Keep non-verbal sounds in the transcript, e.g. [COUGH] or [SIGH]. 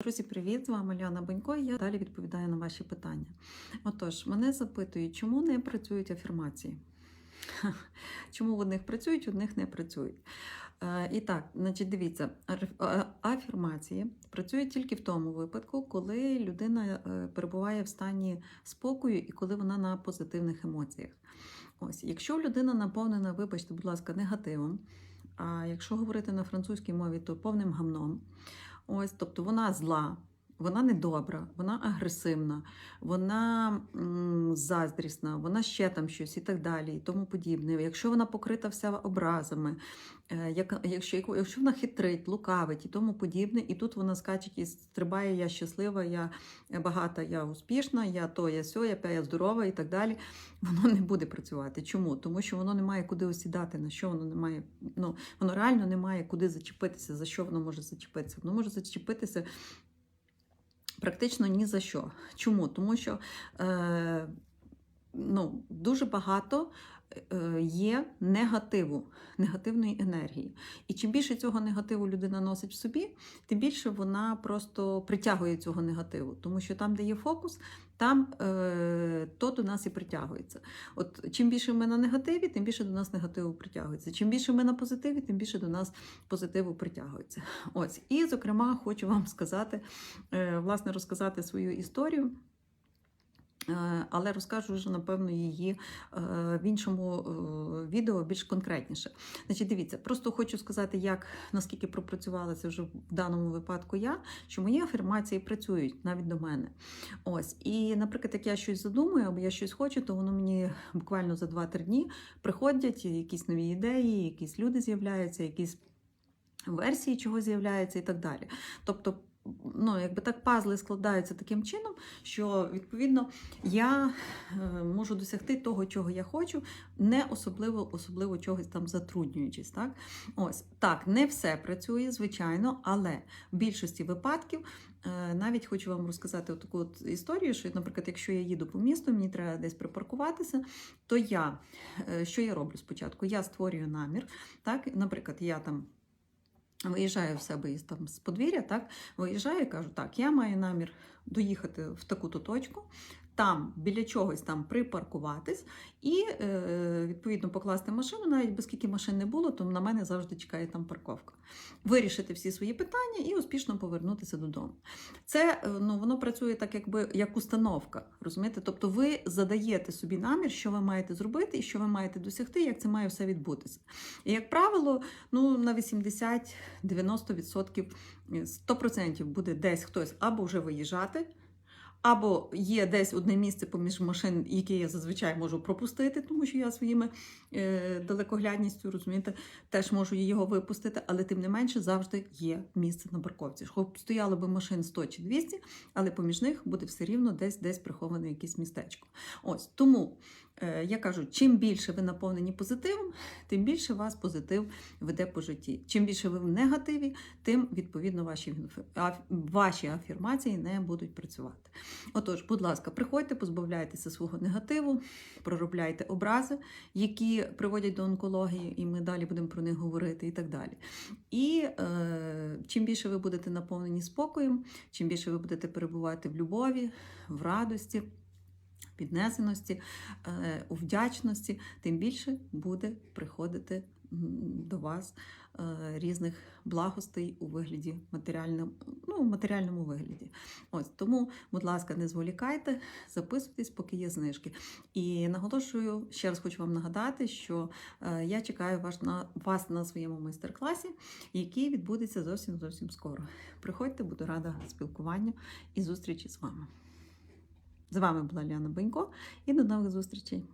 Друзі, привіт! З вами Ліана Бенько і я далі відповідаю на ваші питання. Отож, мене запитують, чому не працюють афірмації? [LAUGHS] Чому в одних працюють, в одних не працюють. Е, І так, значить, дивіться, афірмації працюють тільки в тому випадку, коли людина е, перебуває в стані спокою і коли вона на позитивних емоціях. Ось, якщо людина наповнена, вибачте, будь ласка, негативом, а якщо говорити на французькій мові, то повним гамном. Ось, тобто вона зла, вона недобра, вона агресивна, вона заздрісна, вона ще там щось і так далі, і тому подібне. Якщо вона покрита вся образами, е, як, якщо, якщо вона хитрить, лукавить і тому подібне, і тут вона скаче і стрибає, я щаслива, я багата, я успішна, я то, я сьо, я п'я, я здорова і так далі, [LAUGHS] воно не буде працювати. Чому? Тому що воно не має куди осідати, на що воно не має, ну, воно реально не має куди зачепитися, за що воно може зачепитися. Воно може зачепитися практично ні за що. Чому? Тому що е, ну, дуже багато е, є негативу, негативної енергії. І чим більше цього негативу людина носить в собі, тим більше вона просто притягує цього негативу. Тому що там, де є фокус, там е, то до нас і притягується. От чим більше ми на негативі, тим більше до нас негативу притягується. Чим більше ми на позитиві, тим більше до нас позитиву притягується. Ось. І, зокрема, хочу вам сказати, е, власне, розказати свою історію. Е, Але розкажу вже, напевно, її е, в іншому е, відео більш конкретніше. Значить, дивіться, просто хочу сказати, як наскільки пропрацювала це вже в даному випадку я, що мої афірмації працюють навіть до мене. Ось, і, наприклад, як я щось задумаю або я щось хочу, то воно мені буквально за 2-3 дні приходять якісь нові ідеї, якісь люди з'являються, якісь версії чого з'являються і так далі. Тобто, ну, якби так пазли складаються таким чином, що відповідно я е, можу досягти того, чого я хочу, не особливо особливо чогось там затруднюючись. Так? Ось так, не все працює, звичайно, але в більшості випадків. е, Навіть хочу вам розказати таку от історію, що, наприклад, якщо я їду по місту, мені треба десь припаркуватися, то я е, що я роблю спочатку? Я створюю намір. Так? Наприклад, я там Виїжджаю в себе із там з подвір'я, так виїжджаю і кажу, так, я маю намір доїхати в таку-то точку, там біля чогось там припаркуватись і е, відповідно покласти машину, навіть без скільки машин не було, то на мене завжди чекає там парковка. Вирішити всі свої питання і успішно повернутися додому. Це е, ну, воно працює так, якби як установка. розумієте? Тобто ви задаєте собі намір, що ви маєте зробити і що ви маєте досягти, як це має все відбутися. І як правило, ну на 80-90% 100% буде десь хтось або вже виїжджати. Або є десь одне місце поміж машин, яке я зазвичай можу пропустити, тому що я своїми е, далекоглядністю, розумієте, теж можу його випустити, але тим не менше завжди є місце на парковці. Хоч стояло би машин 100 чи 200, але поміж них буде все рівно десь десь приховане якесь містечко. Ось тому я кажу: чим більше ви наповнені позитивом, тим більше вас позитив веде по житті. Чим більше ви в негативі, тим відповідно ваші, ваші афірмації не будуть працювати. Отож, будь ласка, приходьте, позбавляйтеся свого негативу, проробляйте образи, які приводять до онкології, і ми далі будемо про них говорити, і так далі. І е, чим більше ви будете наповнені спокоєм, чим більше ви будете перебувати в любові, в радості. Піднесеності, е, у вдячності, тим більше буде приходити до вас е, різних благостей у вигляді матеріальному, ну, матеріальному вигляді. Ось тому, будь ласка, не зволікайте, записуйтесь, поки є знижки. І наголошую, ще раз хочу вам нагадати, що е, я чекаю вас на, вас на своєму майстер-класі, який відбудеться зовсім зовсім скоро. Приходьте, буду рада спілкуванню і зустрічі з вами. З вами була Ліана Бенько і до нових зустрічей!